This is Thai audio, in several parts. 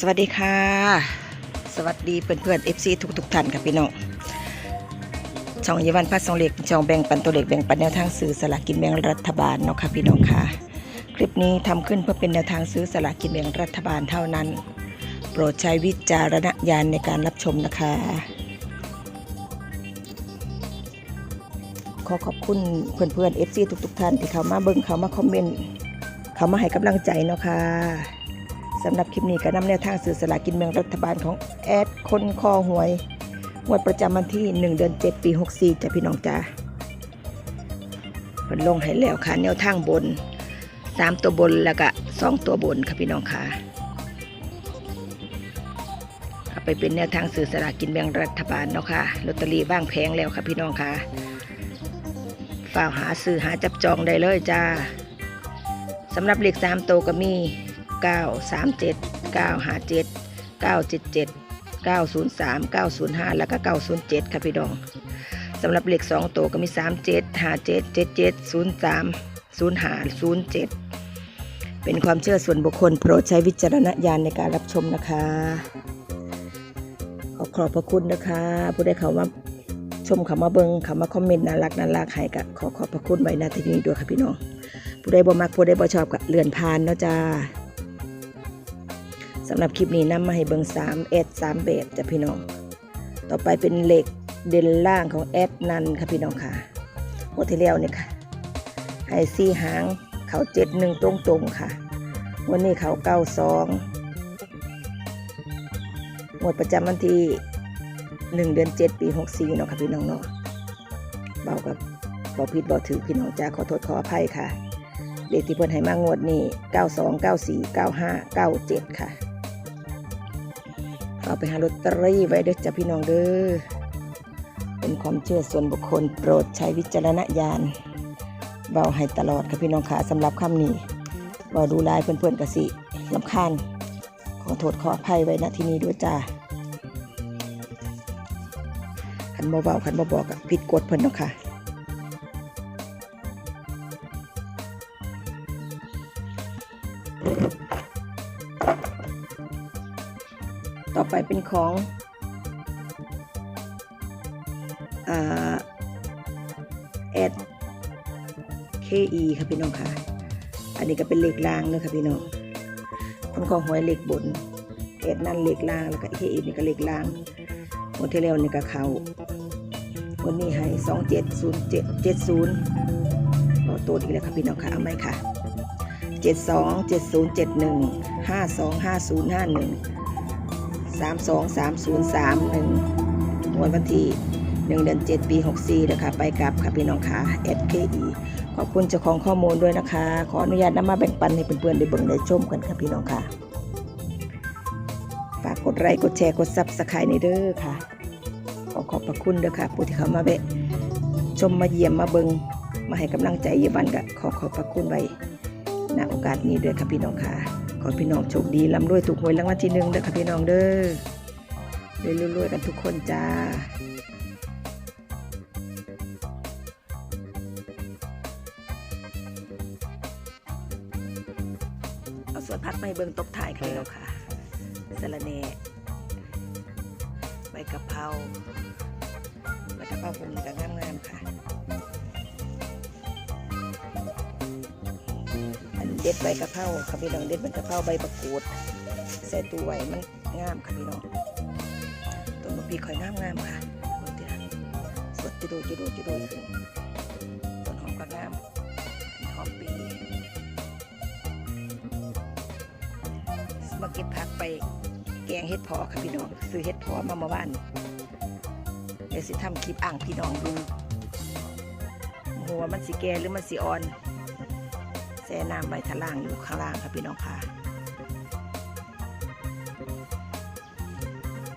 สวัสดีค่ะ สวัสดีเพื่อนเพื่อนเอฟซีทุกทุกๆท่านค่ะพี่น้องช่องยาวันพัดสองเหล็กช่องแบ่งปันตัวเหล็กแบ่งปันแนวทางซื้อสลากกินแบ่งรัฐบาลเนาะค่ะพี่น้องค่ะ คลิปนี้ทำขึ้นเพื่อเป็นแนวทางซื้อสลากกินแบ่งรัฐบาลเท่านั้น โปรดใช้วิจารณญาณในการรับชมนะคะ ขอขอบคุณเพื่อนเพื่อนเอฟซีทุกทุกๆท่านที่เขามาเบิ่งเขามาคอมเมนต์เขามาให้กำลังใจเนาะค่ะ สำหรับคลิปนี้ก็นำแนวทางสื่อสลากกินแบ่งรัฐบาลของแอดคนคอหวยงวดประจำวันที่ 1 เดือน 7 ปี 64จ้ะพี่น้องจ้าเพิ่นลงให้แล้วค่ะ แนวทางบน 3 ตัวบนแล้วก็2ตัวบนค่ะพี่น้องค่ะเอาไปเป็นแนวทางสื่อสลากกินแบ่งรัฐบาลเนาะค่ะลอตเตอรี่บ้างแพงแล้วค่ะพี่น้องค่ะฝ้าหาซื้อหาจับจองได้เลยจ้าสำหรับเลข3ตัวก็มี 9 3 7 9 5 7 9 7 7 9 0 3 9 0 5 แล้วก็ 907 ค่ะพี่น้องสำหรับเลข2ตัวก็มี 3 7 5 7 7 7 0 3 0 5 0 7 เป็นความเชื่อส่วนบุคคล โปรดใช้วิจารณญาณในการรับชมนะคะ ขอขอบพระคุณนะคะ ผู้ใดเขามาชมเขามาเบิงเขามาคอมเมนต์น่ารักน่ารักให้กับขอขอบพระคุณไว้ณที่นี้ด้วยค่ะพี่น้องผู้ใดบ่มักผู้ใดบ่ชอบก็เลื่อนผ่านเนาะจ้า สำหรับคลิปนี้นำมาให้เบิง3แอด3แบบจ้ะพี่น้อง ต่อไปเป็นเหล็กเด่นล่างของแอดนันค่ะพี่น้องค่ะโมที่แล้วเนี่ยค่ะให้ซี่หางเขาเจ็ดหนึ่งตรงตรงๆค่ะ วันนี้เขาเก้าสองหมวดประจำวันที่หนึ่งเดือนเจ็ดปีหกสี่เนาะค่ะพี่น้องเนาะเบากับเบาผิดเบาถือพี่น้องจ้าขอโทษขออภัยค่ะเลขที่เพิ่นให้มางวดนี้92 94 95 97ค่ะ เอาไปหาลอตเตอรี่ไว้เด้อจ้ะพี่น้องเด้อ เป็นความเชื่อส่วนบุคคลโปรดใช้วิจารณญาณเบาให้ตลอดค่ะพี่น้องค่ะสำหรับคำนี้เบาดูลายเพื่อนๆกะสิลำคาญขอโทษขออภัยไว้ณที่นี้ด้วยจ้าขันบ่เบาขันบ่บอกผิดกฎเพิ่นเนาะค่ะ ต่อไปเป็นของแอด KE ค่ะพี่น้องค่ะ อันนี้ก็เป็นเหลขล่างเนอะค่ะพี่น้องคนของหวยเหลขบนแอดนั่นเหลขล่างแล้วก็ KE นี่ก็เหลขล่างหมดที่แล้วนี่ก็เขาวันนี้ให้สองเจ็ดศูนย์เจ็ดเจ็ดศูนย์เราตัวอีกแล้วค่ะพี่น้องค่ะเอาไหมค่ะเจ็ดสองเจ็ดศูนย์เจ็ดหนึ่งห้าสองห้าศูนย์ห้าหนึ่ง สามสองสามศูนย์สามหนึ่งวันวันที่หนึ่งเดือนเจ็ดปีหกสี่นะคะไปกับค่ะพี่น้องค่ะ FKE ขอบคุณเจ้าของข้อมูลด้วยนะคะ ขออนุญาตนำมาแบ่งปันให้เพื่อนๆได้เบิ่งได้ชมกันค่ะพี่น้องค่ะ ฝากกดไลค์กดแชร์กดซับสไครต์ในเด้อค่ะ ขอขอบพระคุณเด้อค่ะผู้ที่เขามาแวะชมมาเยี่ยมมาเบิงมาให้กำลังใจเยี่ยมบันก็ขอขอบพระคุณไว้ณโอกาสนี้ด้วยค่ะพี่น้องค่ะ ขอพี่น้องโชคดีร่ำรวยถูกหวยรางวัลที่หนึ่งเด้อค่ะพี่น้องเด้อรวยๆกันทุกคนจ้าเอาส่วนพัดมาให้เบิ่งตบถ่ายค่ะพี่น้องค่ะสะระเนใบกะเพรา เด็ดใบกะเพราค่ะพี่น้องเด็ดใบกะเพราใบประกูดใส่ตู้ไว้มันงามค่ะพี่น้องต้นมะปีข่อยงามงามค่ะเบิ่งติล่ะสดจิโดจิโดจิโดขึ้นต้นหอมก็งามหอมปีมาเก็บผักไปแกงเห็ดพอค่ะพี่น้องซื้อเห็ดพอมาเมื่อวานเดี๋ยวสิทำคลิปอ่างพี่น้องดูหัวมันสีแกหรือมันสีอ่อน แช่น้ำใบทะล่างอยู่ข้างล่างค่ะพี่น้องค่ะ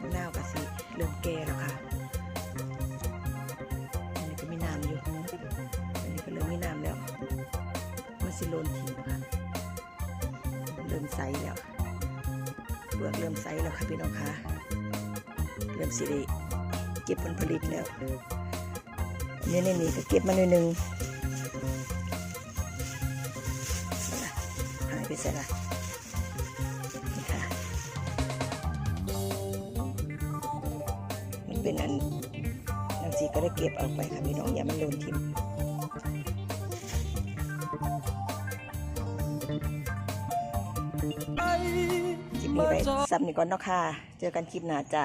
มะนาวกะสิเริ่มแก่แล้วค่ะอันนี้ก็มีน้ำอยู่อันนี้ก็เริ่มมีน้ำแล้วมันสิโลนทิ้งค่ะเริ่มใสแล้วเปลือกเริ่มใสแล้วค่ะพี่น้องค่ะเริ่มสิได้เก็บผลผลิตแล้วนี่นี่นี่ก็เก็บมาหน่อยนึง ไปใส่นะมันเป็นอันน้ำจีก็ได้เก็บเอาไปค่ะพี่น้องอย่ามันโดนทิ่มคลิปนี้ไปซับหนึ่งก่อนเนาะค่ะ เจอกันคลิปหน้าจ้ะ